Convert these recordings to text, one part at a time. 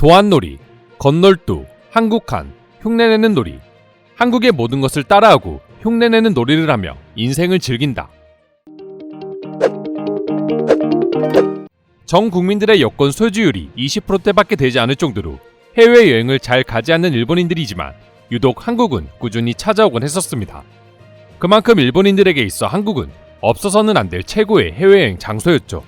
도안놀이, 건널두, 한국한, 흉내내는 놀이. 한국의 모든 것을 따라하고 흉내내는 놀이를 하며 인생을 즐긴다. 전 국민들의 여권 소지율이 20%대밖에 되지 않을 정도로 해외여행을 잘 가지 않는 일본인들이지만 유독 한국은 꾸준히 찾아오곤 했었습니다. 그만큼 일본인들에게 있어 한국은 없어서는 안 될 최고의 해외여행 장소였죠.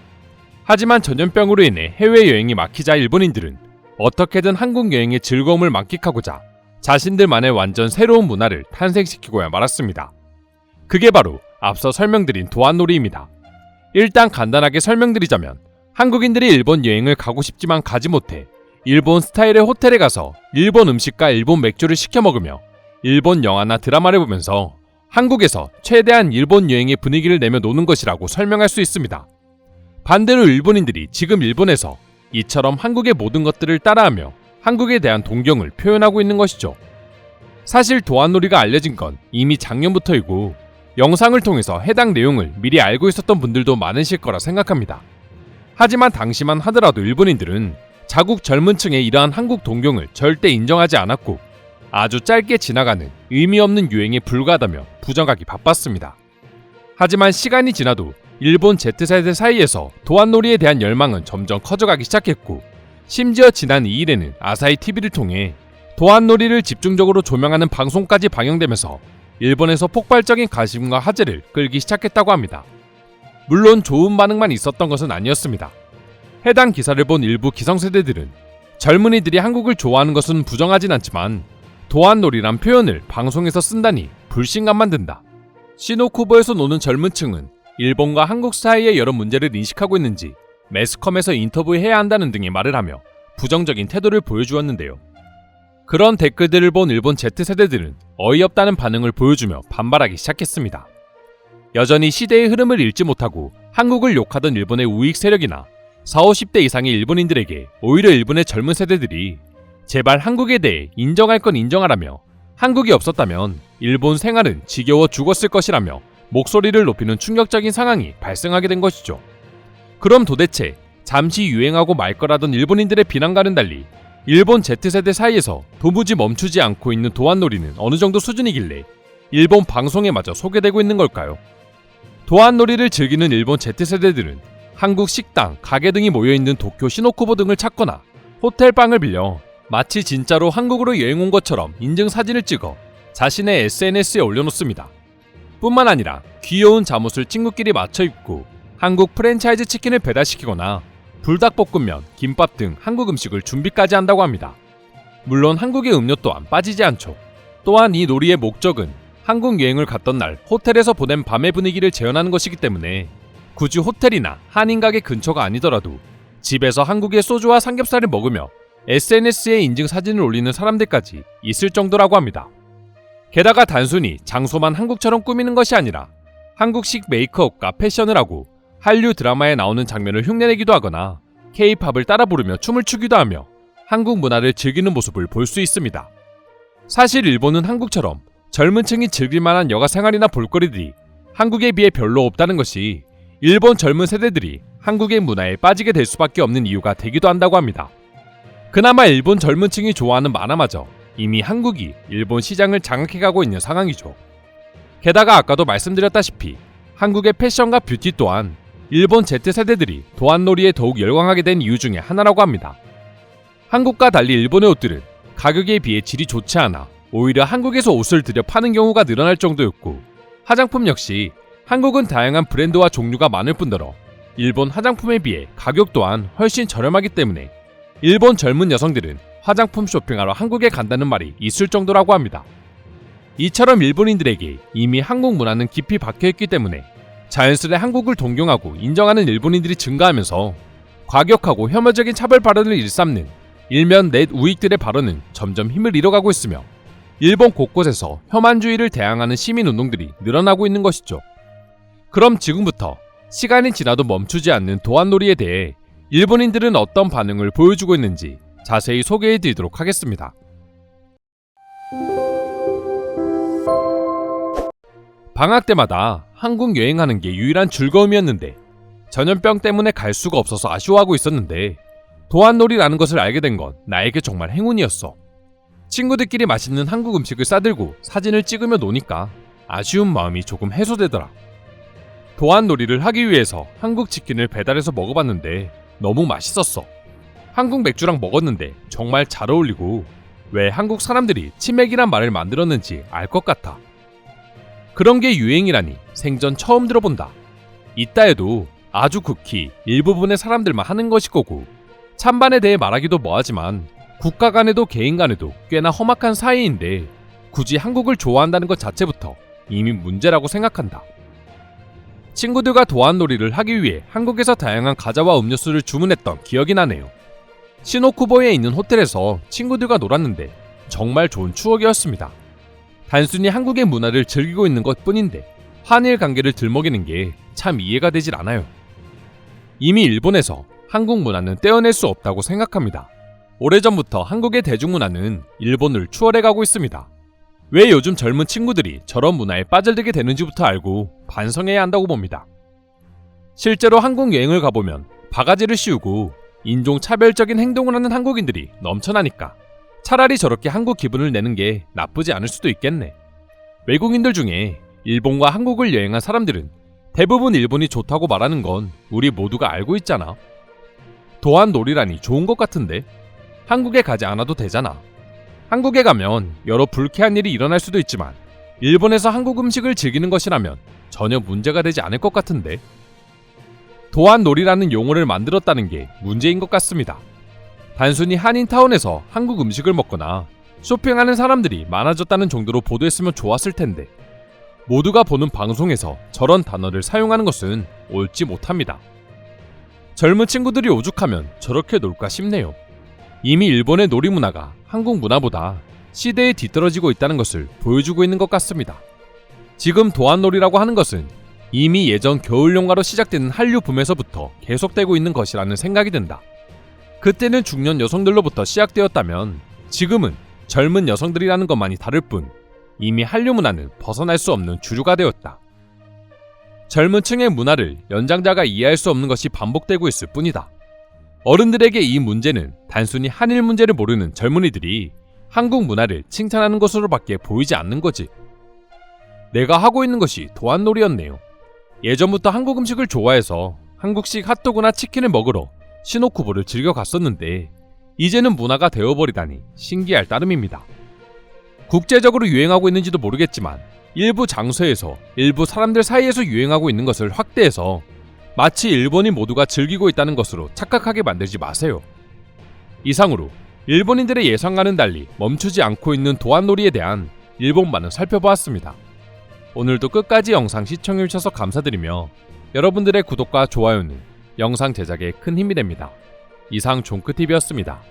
하지만 전염병으로 인해 해외여행이 막히자 일본인들은 어떻게든 한국 여행의 즐거움을 만끽하고자 자신들만의 완전 새로운 문화를 탄생시키고야 말았습니다. 그게 바로 앞서 설명드린 도안놀이입니다. 일단 간단하게 설명드리자면 한국인들이 일본 여행을 가고 싶지만 가지 못해 일본 스타일의 호텔에 가서 일본 음식과 일본 맥주를 시켜 먹으며 일본 영화나 드라마를 보면서 한국에서 최대한 일본 여행의 분위기를 내며 노는 것이라고 설명할 수 있습니다. 반대로 일본인들이 지금 일본에서 이처럼 한국의 모든 것들을 따라하며 한국에 대한 동경을 표현하고 있는 것이죠. 사실 도안놀이가 알려진 건 이미 작년부터이고 영상을 통해서 해당 내용을 미리 알고 있었던 분들도 많으실 거라 생각합니다. 하지만 당시만 하더라도 일본인들은 자국 젊은 층의 이러한 한국 동경을 절대 인정하지 않았고 아주 짧게 지나가는 의미 없는 유행에 불과하다며 부정하기 바빴습니다. 하지만 시간이 지나도 일본 Z세대 사이에서 도안놀이에 대한 열망은 점점 커져가기 시작했고 심지어 지난 2일에는 아사히 TV를 통해 도안놀이를 집중적으로 조명하는 방송까지 방영되면서 일본에서 폭발적인 관심과 화제를 끌기 시작했다고 합니다. 물론 좋은 반응만 있었던 것은 아니었습니다. 해당 기사를 본 일부 기성세대들은 젊은이들이 한국을 좋아하는 것은 부정하진 않지만 도안놀이란 표현을 방송에서 쓴다니 불신감만 든다. 시노쿠보에서 노는 젊은 층은 일본과 한국 사이의 여러 문제를 인식하고 있는지 매스컴에서 인터뷰해야 한다는 등의 말을 하며 부정적인 태도를 보여주었는데요. 그런 댓글들을 본 일본 Z세대들은 어이없다는 반응을 보여주며 반발하기 시작했습니다. 여전히 시대의 흐름을 읽지 못하고 한국을 욕하던 일본의 우익 세력이나 40, 50대 이상의 일본인들에게 오히려 일본의 젊은 세대들이 제발 한국에 대해 인정할 건 인정하라며 한국이 없었다면 일본 생활은 지겨워 죽었을 것이라며 목소리를 높이는 충격적인 상황이 발생하게 된 것이죠. 그럼 도대체 잠시 유행하고 말 거라던 일본인들의 비난과는 달리 일본 Z세대 사이에서 도무지 멈추지 않고 있는 도안놀이는 어느 정도 수준이길래 일본 방송에 마저 소개되고 있는 걸까요? 도안놀이를 즐기는 일본 Z세대들은 한국 식당, 가게 등이 모여있는 도쿄 시노쿠보 등을 찾거나 호텔 방을 빌려 마치 진짜로 한국으로 여행 온 것처럼 인증 사진을 찍어 자신의 SNS에 올려놓습니다. 뿐만 아니라 귀여운 잠옷을 친구끼리 맞춰 입고 한국 프랜차이즈 치킨을 배달시키거나 불닭볶음면, 김밥 등 한국 음식을 준비까지 한다고 합니다. 물론 한국의 음료 또한 빠지지 않죠. 또한 이 놀이의 목적은 한국 여행을 갔던 날 호텔에서 보낸 밤의 분위기를 재현하는 것이기 때문에 굳이 호텔이나 한인 가게 근처가 아니더라도 집에서 한국의 소주와 삼겹살을 먹으며 SNS에 인증 사진을 올리는 사람들까지 있을 정도라고 합니다. 게다가 단순히 장소만 한국처럼 꾸미는 것이 아니라 한국식 메이크업과 패션을 하고 한류 드라마에 나오는 장면을 흉내내기도 하거나 K-팝을 따라 부르며 춤을 추기도 하며 한국 문화를 즐기는 모습을 볼 수 있습니다. 사실 일본은 한국처럼 젊은 층이 즐길 만한 여가 생활이나 볼거리들이 한국에 비해 별로 없다는 것이 일본 젊은 세대들이 한국의 문화에 빠지게 될 수밖에 없는 이유가 되기도 한다고 합니다. 그나마 일본 젊은 층이 좋아하는 만화마저 이미 한국이 일본 시장을 장악해가고 있는 상황이죠. 게다가 아까도 말씀드렸다시피 한국의 패션과 뷰티 또한 일본 Z세대들이 도안놀이에 더욱 열광하게 된 이유 중에 하나라고 합니다. 한국과 달리 일본의 옷들은 가격에 비해 질이 좋지 않아 오히려 한국에서 옷을 들여 파는 경우가 늘어날 정도였고 화장품 역시 한국은 다양한 브랜드와 종류가 많을 뿐더러 일본 화장품에 비해 가격 또한 훨씬 저렴하기 때문에 일본 젊은 여성들은 화장품 쇼핑하러 한국에 간다는 말이 있을 정도라고 합니다. 이처럼 일본인들에게 이미 한국 문화는 깊이 박혀있기 때문에 자연스레 한국을 동경하고 인정하는 일본인들이 증가하면서 과격하고 혐오적인 차별 발언을 일삼는 일면 넷 우익들의 발언은 점점 힘을 잃어가고 있으며 일본 곳곳에서 혐한주의를 대항하는 시민운동들이 늘어나고 있는 것이죠. 그럼 지금부터 시간이 지나도 멈추지 않는 도안놀이에 대해 일본인들은 어떤 반응을 보여주고 있는지 자세히 소개해 드리도록 하겠습니다. 방학 때마다 한국 여행하는 게 유일한 즐거움이었는데 전염병 때문에 갈 수가 없어서 아쉬워하고 있었는데 도안놀이라는 것을 알게 된 건 나에게 정말 행운이었어. 친구들끼리 맛있는 한국 음식을 싸들고 사진을 찍으며 노니까 아쉬운 마음이 조금 해소되더라. 도안놀이를 하기 위해서 한국 치킨을 배달해서 먹어봤는데 너무 맛있었어. 한국 맥주랑 먹었는데 정말 잘 어울리고 왜 한국 사람들이 치맥이란 말을 만들었는지 알 것 같아. 그런 게 유행이라니 생전 처음 들어본다. 이따 해도 아주 극히 일부분의 사람들만 하는 것일 거고 찬반에 대해 말하기도 뭐하지만 국가 간에도 개인 간에도 꽤나 험악한 사이인데 굳이 한국을 좋아한다는 것 자체부터 이미 문제라고 생각한다. 친구들과 도안놀이를 하기 위해 한국에서 다양한 과자와 음료수를 주문했던 기억이 나네요. 시노쿠보에 있는 호텔에서 친구들과 놀았는데 정말 좋은 추억이었습니다. 단순히 한국의 문화를 즐기고 있는 것 뿐인데 한일 관계를 들먹이는 게 참 이해가 되질 않아요. 이미 일본에서 한국 문화는 떼어낼 수 없다고 생각합니다. 오래전부터 한국의 대중문화는 일본을 추월해 가고 있습니다. 왜 요즘 젊은 친구들이 저런 문화에 빠져들게 되는지부터 알고 반성해야 한다고 봅니다. 실제로 한국 여행을 가보면 바가지를 씌우고 인종 차별적인 행동을 하는 한국인들이 넘쳐나니까 차라리 저렇게 한국 기분을 내는 게 나쁘지 않을 수도 있겠네. 외국인들 중에 일본과 한국을 여행한 사람들은 대부분 일본이 좋다고 말하는 건 우리 모두가 알고 있잖아. 도안 놀이라니 좋은 것 같은데 한국에 가지 않아도 되잖아. 한국에 가면 여러 불쾌한 일이 일어날 수도 있지만 일본에서 한국 음식을 즐기는 것이라면 전혀 문제가 되지 않을 것 같은데. 도안 놀이라는 용어를 만들었다는 게 문제인 것 같습니다. 단순히 한인타운에서 한국 음식을 먹거나 쇼핑하는 사람들이 많아졌다는 정도로 보도했으면 좋았을 텐데 모두가 보는 방송에서 저런 단어를 사용하는 것은 옳지 못합니다. 젊은 친구들이 오죽하면 저렇게 놀까 싶네요. 이미 일본의 놀이 문화가 한국 문화보다 시대에 뒤떨어지고 있다는 것을 보여주고 있는 것 같습니다. 지금 도안놀이라고 하는 것은 이미 예전 겨울용가로 시작되는 한류 붐에서부터 계속되고 있는 것이라는 생각이 든다. 그때는 중년 여성들로부터 시작되었다면 지금은 젊은 여성들이라는 것만이 다를 뿐 이미 한류 문화는 벗어날 수 없는 주류가 되었다. 젊은 층의 문화를 연장자가 이해할 수 없는 것이 반복되고 있을 뿐이다. 어른들에게 이 문제는 단순히 한일 문제를 모르는 젊은이들이 한국 문화를 칭찬하는 것으로밖에 보이지 않는 거지. 내가 하고 있는 것이 도안놀이였네요. 예전부터 한국 음식을 좋아해서 한국식 핫도그나 치킨을 먹으러 시노쿠보를 즐겨 갔었는데 이제는 문화가 되어버리다니 신기할 따름입니다. 국제적으로 유행하고 있는지도 모르겠지만 일부 장소에서 일부 사람들 사이에서 유행하고 있는 것을 확대해서 마치 일본이 모두가 즐기고 있다는 것으로 착각하게 만들지 마세요. 이상으로 일본인들의 예상과는 달리 멈추지 않고 있는 도안놀이에 대한 일본만을 살펴보았습니다. 오늘도 끝까지 영상 시청해주셔서 감사드리며 여러분들의 구독과 좋아요는 영상 제작에 큰 힘이 됩니다. 이상 종크TV였습니다.